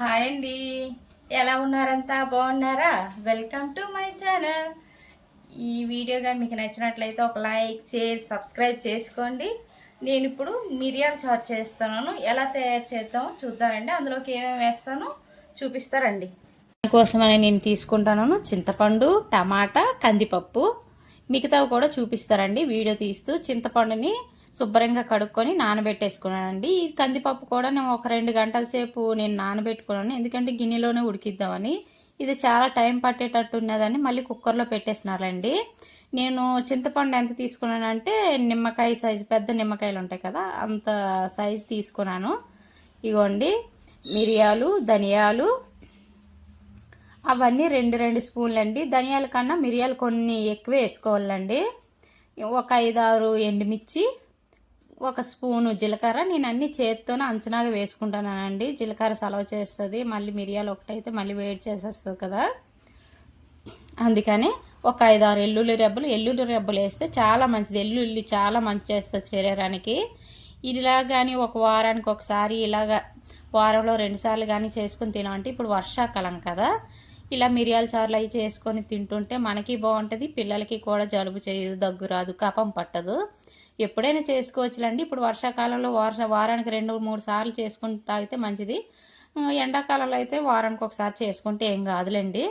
Hi అండి. ఎలా ఉన్నారంతా? బాగున్నారా? వెల్కమ్ టు మై ఛానల్ ఈ వీడియో కానీ మీకు నచ్చినట్లయితే ఒక లైక్ షేర్ సబ్స్క్రైబ్ చేసుకోండి. నేను ఇప్పుడు మిరియాలు చాట్ చేస్తున్నాను. ఎలా తయారు చేద్దామో చూద్దామండి. అందులోకి ఏమేమి వేస్తానో చూపిస్తారండి. దానికోసమని నేను తీసుకుంటాను. చింతపండు టమాటా కందిపప్పు మిగతావి కూడా చూపిస్తారండి. వీడియో తీస్తూ చింతపండుని శుభ్రంగా కడుక్కొని నానబెట్టేసుకున్నానండి. ఈ కందిపప్పు కూడా నేను ఒక రెండు గంటల సేపు నేను నానబెట్టుకున్నాను. ఎందుకంటే గిన్నెలోనే ఉడికిద్దామని. ఇది చాలా టైం పట్టేటట్టు ఉన్నదని మళ్ళీ కుక్కర్లో పెట్టేసినారండి. నేను చింతపండు ఎంత తీసుకున్నానంటే నిమ్మకాయ సైజు పెద్ద నిమ్మకాయలు ఉంటాయి కదా అంత సైజు తీసుకున్నాను. ఇగోండి మిరియాలు ధనియాలు. అవన్నీ రెండు రెండు స్పూన్లు అండి ధనియాల కన్నా మిరియాలు కొన్ని ఎక్కువ వేసుకోవాలండి. ఒక ఐదారు ఎండుమిర్చి ఒక స్పూను జీలకర్ర. నేను అన్ని చేత్తోనే అంచనాగా వేసుకుంటానండి. జీలకర్ర సలవ చేస్తుంది. మళ్ళీ మిరియాలు ఒకటైతే మళ్ళీ వేడి చేసేస్తుంది కదా. అందుకని ఒక ఐదు ఆరు ఎల్లుల్లి రెబ్బలు ఎల్లుల్లి రెబ్బలు వేస్తే చాలా మంచిది. ఎల్లుల్లి చాలా మంచి చేస్తుంది శరీరానికి. ఇలా కానీ ఒక వారానికి ఒకసారి ఇలాగా వారంలో రెండుసార్లు కానీ చేసుకుని తినాలంటే ఇప్పుడు వర్షాకాలం కదా. ఇలా మిరియాల చారులు అవి చేసుకొని తింటుంటే మనకి బాగుంటుంది. పిల్లలకి కూడా జలుబు చేయదు దగ్గు రాదు కపం పట్టదు. ఎప్పుడైనా చేసుకోవచ్చులండి. ఇప్పుడు వర్షాకాలంలో వర్ష వారానికి రెండు మూడు సార్లు చేసుకుని తాగితే మంచిది. ఎండాకాలంలో అయితే వారానికి ఒకసారి చేసుకుంటే ఏం కాదులేండి.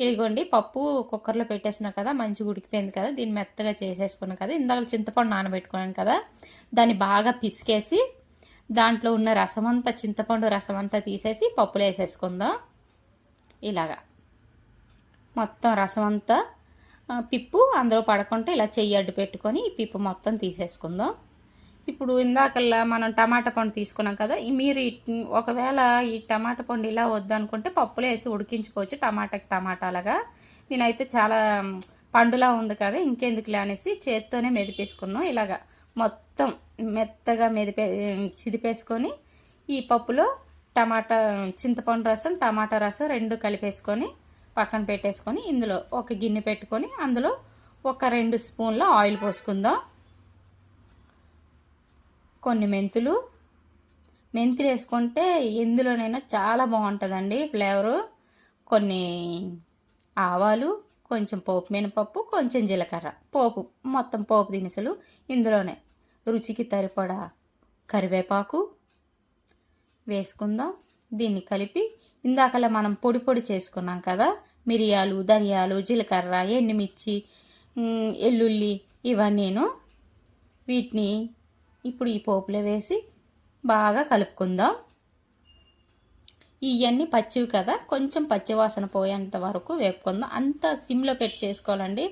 ఇదిగోండి పప్పు కుక్కర్లో పెట్టేసిన కదా మంచిగా ఉడికిపోయింది కదా దీన్ని మెత్తగా చేసేసుకున్నాను కదా ఇందాక చింతపండు నానబెట్టుకున్నాను కదా దాన్ని బాగా పిసికేసి దాంట్లో ఉన్న రసం అంతా చింతపండు రసం అంతా తీసేసి పప్పులో వేసేసుకుందాం. ఇలాగా. మొత్తం రసం అంతా పిప్పు అందులో పడకుండా ఇలా చెయ్యి అడ్డు పెట్టుకొని ఈ పిప్పు మొత్తం తీసేసుకుందాం. ఇప్పుడు ఇందాకల్లా మనం టమాటా పండు తీసుకున్నాం కదా మీరు ఒకవేళ ఈ టమాటా పండు ఇలా వద్దనుకుంటే పప్పులో వేసి ఉడికించుకోవచ్చు టమాటాకి టమాటాలుగా నేనైతే చాలా పండులా ఉంది కదా ఇంకెందుకులే అనేసి చేత్తోనే మెదిపేసుకున్నాం ఇలాగా. మొత్తం మెత్తగా మెదిపే చిదిపేసుకొని ఈ పప్పులో టమాటా చింతపండు రసం టమాటా రసం రెండు కలిపేసుకొని పక్కన పెట్టేసుకొని ఇందులో ఒక గిన్నె పెట్టుకొని అందులో ఒక రెండు స్పూన్ల ఆయిల్ పోసుకుందాం. కొన్ని మెంతులు. మెంతులు వేసుకుంటే ఎందులోనైనా చాలా బాగుంటుందండి ఫ్లేవరు. కొన్ని ఆవాలు కొంచెం పోపు మినపప్పు కొంచెం జీలకర్ర. పోపు మొత్తం పోపు దినుసులు ఇందులోనే. రుచికి తరిపడా కరివేపాకు వేసుకుందాం. దీన్ని కలిపి ఇందాకలా మనం పొడి పొడి చేసుకున్నాం కదా మిరియాలు ధనియాలు జీలకర్ర ఎండుమిర్చి ఎల్లుల్లి ఇవన్నీను వీటిని ఇప్పుడు ఈ పోపులో వేసి బాగా కలుపుకుందాం. ఇవన్నీ పచ్చివి కదా కొంచెం పచ్చివాసన పోయేంత వరకు వేపుకుందాం. అంతా సిమ్లో పెట్టి చేసుకోవాలండి.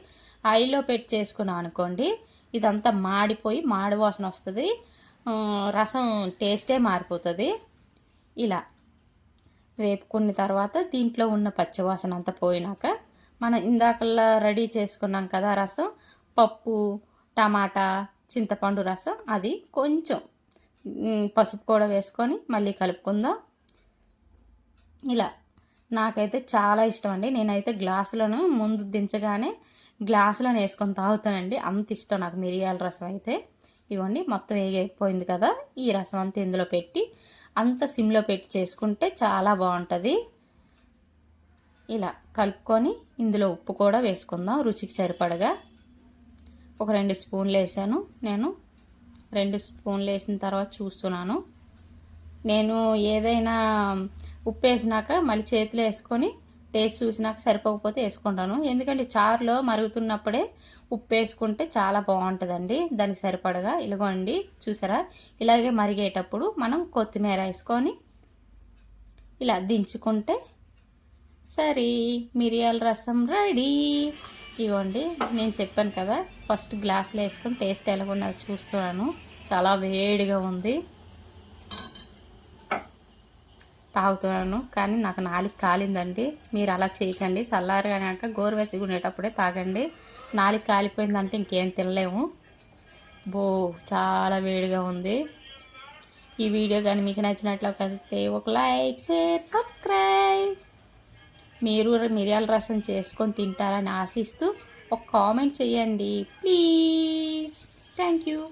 ఆయిల్లో పెట్టి చేసుకున్నాం అనుకోండి ఇదంతా మాడిపోయి మాడి వాసన వస్తుంది. రసం టేస్టే మారిపోతుంది. ఇలా. వేపుకున్న తర్వాత దీంట్లో ఉన్న పచ్చివాసన అంతా పోయినాక మనం ఇందాకల్లా రెడీ చేసుకున్నాం కదా రసం పప్పు టమాటా చింతపండు రసం అది కొంచెం పసుపు కూడా వేసుకొని మళ్ళీ కలుపుకుందాం. ఇలా నాకైతే చాలా ఇష్టం అండి. నేనైతే గ్లాసులను ముందు దించగానే గ్లాసులను వేసుకొని తాగుతానండి. అంత ఇష్టం నాకు మిరియాల రసం అయితే. ఇవ్వండి మొత్తం వేగిపోయింది కదా ఈ రసం అంతా ఇందులో పెట్టి అంత సిమ్లో పెట్టి చేసుకుంటే చాలా బాగుంటుంది. ఇలా కలుపుకొని ఇందులో ఉప్పు కూడా వేసుకుందాం రుచికి సరిపడగా. ఒక రెండు స్పూన్లు వేసాను నేను. రెండు స్పూన్లు వేసిన తర్వాత చూస్తున్నాను. నేను ఏదైనా ఉప్పు వేసినాక మళ్ళీ చేతిలో వేసుకొని టేస్ట్ చూసినాక సరిపోకపోతే వేసుకుంటాను. ఎందుకంటే చారులో మరుగుతున్నప్పుడే ఉప్పు వేసుకుంటే చాలా బాగుంటుందండి. దానికి సరిపడగా ఇలాగోండి చూసారా? ఇలాగే మరిగేటప్పుడు మనం కొత్తిమీర వేసుకొని ఇలా దించుకుంటే సరే. మిరియాల రసం రెడీ. ఇగోండి నేను చెప్పాను కదా ఫస్ట్ గ్లాసులో వేసుకొని టేస్ట్ ఎలాగున్నది చూస్తున్నాను. చాలా వేడిగా ఉంది. తాగుతున్నాను. కానీ నాకు నాలుగు కాలిందండి. మీరు అలా చేయకండి. చల్లారగాక గోరువెచ్చగా ఉండేటప్పుడే తాగండి. నాలుగు కాలిపోయిందంటే ఇంకేం తినలేము. బో చాలా వేడిగా ఉంది. ఈ వీడియో కానీ మీకు నచ్చినట్లయితే ఒక లైక్ షేర్ సబ్స్క్రైబ్. మీరు మిరియాల రసం చేసుకొని తింటారని ఆశిస్తూ ఒక కామెంట్ చేయండి. ప్లీజ్. Thank you.